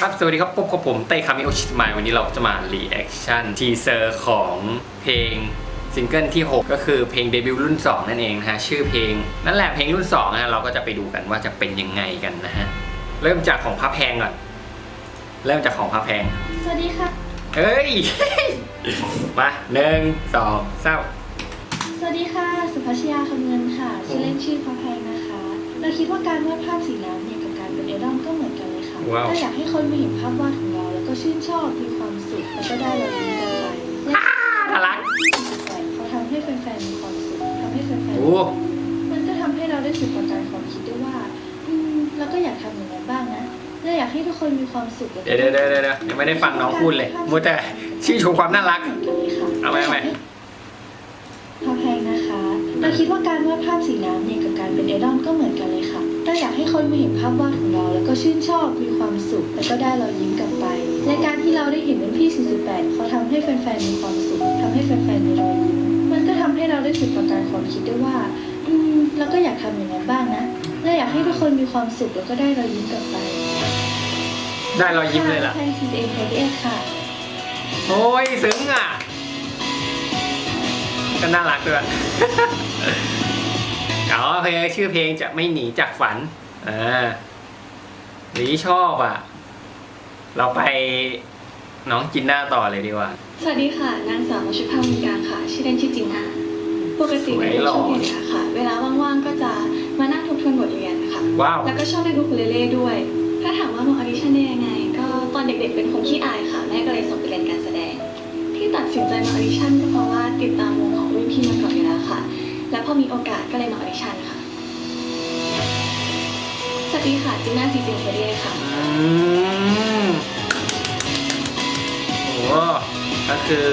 ครับ สวัสดีครับพบกับผมเต้คามิโอชิสมายวันนี้เราจะมารีแอคชั่นทีเซอร์ของเพลงซิงเกิลที่ 6 ก็คือเพลงเดบิวต์รุ่น 2 นั่นเองนะฮะ ชื่อเพลง นั่นแหละเพลงรุ่น2นะฮะเราก็จะไปดูกันว่าจะเป็นยังไงกันนะฮะ เริ่มจากของพระแพงก่อน เริ่มจากของพระแพง สวัสดีค่ะ เฮ้ย มาหนึ่งสองสามสวัสดีค่ะ สุภาชยาคำเงินค่ะ ชื่อเล่นชื่อพระแพงนะคะ เราคิดว่าการวาดภาพสีน้ำเนี่ยกับการเป็นไอดอลก็เหมือนกันเลยค่ะ ว้าวเราอยากให้คนมาเห็นภาพวาดของเราแล้วก็ชื่นชอบมีความสุขแล้วก็ได้รอยยิ้มกันไปและน่ารักแต่เขาทำให้แฟนๆมีความสุขทำให้แฟนโอ้ ๆมันก็ทำให้เราได้สึกประกายความคิดด้วยว่า อืมเราก็อยากทำอย่างนั้นบ้างนะเราอยากให้ทุกคนมีความสุขแล้วก็เดี๋ยวเดี๋ยวเดี๋ยวเดี๋ยวยังไม่ได้ฟังน้องพูดเลยมัวแต่ชื่นชมความน่ารักเหมือนกันเลยค่ะเอาไหมเอาไหมพอแพงนะคะ เราคิดว่าการวาดภาพสีน้ำเนี่ยกับการเป็นไอดอลก็เหมือนกัน ให้คนมาเห็นภาพวาดของเรา แล้วก็ชื่นชอบมีความสุข แล้วก็ได้รอยยิ้มกลับไปและการที่เราได้เห็นรุ่นพี่ 48 เขาทำให้แฟนๆมีความสุขทำให้แฟนๆมีรอยยิ้มมันก็ทำให้เราได้สึกประกายความคิดด้วยว่า อืมเราก็อยากทำอย่างนั้นบ้างนะเราอยากให้ทุกคนมีความสุขแล้วก็ได้รอยยิ้มกลับไปได้รอยยิ้มเลยล่ะแพง CCA 48ค่ะโอ้ยซึ้งอะก็น่ารักด้วยอ๋อเพลงชื่อเพลงจะไม่หนีจากฝัน อ่าหลีชอบอะ เราไปน้องจินหน้าต่อเลยดีกว่า สวัสดีค่ะ นางสาวมชุภาวินการค่ะ ชื่อเล่นชื่อจินนาปกติสวยในหล่อช่วงเรียนค่ะ เวลาว่างๆก็จะมานั่งทบทวนบทเรียนค่ะว้าว แล้วก็ชอบเล่นอูคูเลเล่ด้วย ถ้าถามว่ามาออดิชั่นได้ยังไง ก็ตอนเด็กๆเป็นคนขี้อายค่ะ แม่ก็เลยส่งไปเรียนการแสดง ที่ตัดสินใจมาออดิชั่นก็เพราะว่าติดตามวงของรุ่นพี่มาก่อนอยู่แล้วค่ะ แล้วพอมีโอกาสก็เลยมาออดิชั่นค่ะ สวัสดีค่ะจินนาซีเซียนเทเรียค่ะ อืมโอ้ก็คือ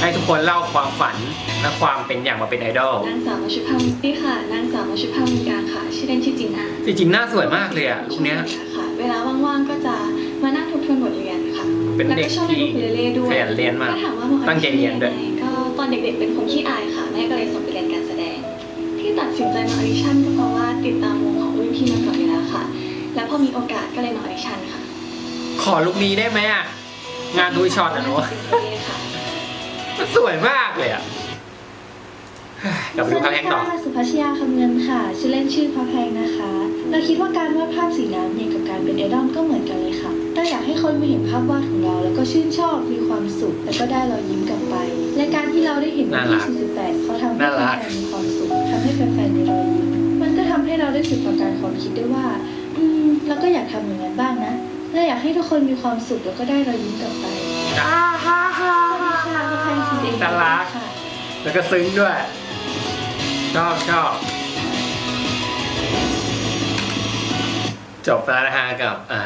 ให้ทุกคนเล่าความฝันและความเป็นอย่างมาเป็นไอดอลนางสาวมชุภาวินนี่ค่ะ นางสาวมชุภาวินการค่ะ ชื่อเล่นชื่อจินนาจริงๆหน้าสวยมากเลยอะลูกเนี้ย ค่ะ เวลาว่างๆก็จะมานั่งทบทวนบทเรียนค่ะเป็นแล้วเด็ก็กชอบเล่นที่อูคูเลเล่ด้วยขยันเรียนมากถ้าถามว่ามาออตั้งใจเรียนด้วยไงก็ตอนเด็กๆเป็นคนขี้อายค่ะ แม่ก็เลยส่งไปเรียนการแสดง ที่ตัดสินใจมาออดิชั่นก็เพราะว่าติดตามวงของรุ่นพี่มาก่อนอยู่ แล้วค่ะแล้วพอมีโอกาสก็เลยมาออดิชั่นค่ะขอลูกนี้ได้ไหมอะ งานดูช็อตอะเนาะค่ะมันสวยมากเลยอะเฮ้ยกลับไปดูข้างแห้งต่อสวัสดีค่ะสุภาชยาคำเงินค่ะ ชื่อเล่นชื่อพระแพงนะคะ เราคิดว่าการวาดภาพสีน้ำเนี่ยกับการเป็นไอดอลก็เหมือนกันเลยค่ะเราอยากให้คนมาเห็นภาพวาดของเรา แล้วก็ชื่นชอบมีความสุข แล้วก็ได้รอยยิ้มกลับไป และการที่เราได้เห็นรุ่นน่ารักพี่48เขาทำให้น่าแฟรักนๆมีความสุขทำให้แฟนๆมีรอยยิ้มมันก็ทำให้เราได้สึกประกายความคิดด้วยว่า อืมเราก็อยากทำอย่างนั้นบ้างนะเราอยากให้ทุกคนมีความสุขแล้วก็ได้รอยยิ้มกลับไปอ่าฮ่าฮ่าสวัสดีค่ะพระแพง CCA น่ารัก ค่ะ แล้วก็ซึ้งด้วย ชอบชอบ จบแล้วนะฮะกับ อ่า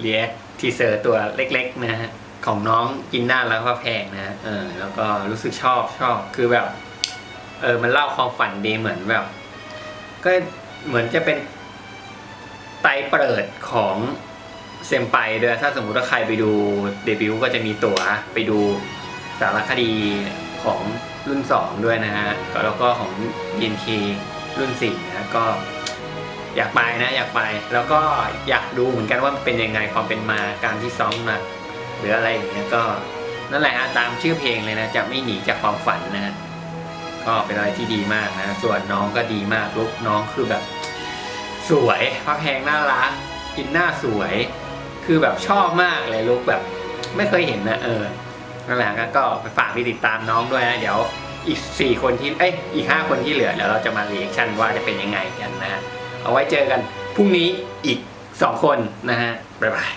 เรียกทีเซอร์ตัวเล็กๆนะฮะ ของน้องกินหน้าแล้วก็แพงนะฮะเออ แล้วก็รู้สึกชอบชอบคือแบบ เออ มันเล่าความฝันดีเหมือนแบบ ก็เหมือนจะเป็น ไตเปิดของเซมไปด้วยถ้าสมมุติว่าใครไปดูเดบิวต์ก็จะมีตั๋วไปดูสารคดีของรุ่น 2 ด้วยนะฮะแล้วก็ของ BNK รุ่น4นะก็อยากไปนะอยากไปแล้วก็อยากดูเหมือนกันว่าเป็นยังไงความเป็นมาการที่ซ้อมมาหรืออะไรอย่างเงี้ยก็นั่นแหละฮะตามชื่อเพลงเลยนะจะไม่หนีจากความฝันนะฮะก็เป็นอะไรที่ดีมากนะส่วนน้องก็ดีมากลุกน้องคือแบบ สวยพระแพงน่ารักกินหน้าสวย คือแบบชอบมากเลยลุกแบบไม่เคยเห็นนะเออนั่นแหละก็ไปฝากไปติดตามน้องด้วยนะ เดี๋ยวอีก 4 คนที่ เอ้ย อีก 5 คนที่เหลือเดี๋ยวเราจะมาเรีแอคชั่นว่าจะเป็นยังไงกันนะฮะ เอาไว้เจอกันพรุ่งนี้อีก 2 คนนะฮะ บ๊ายบาย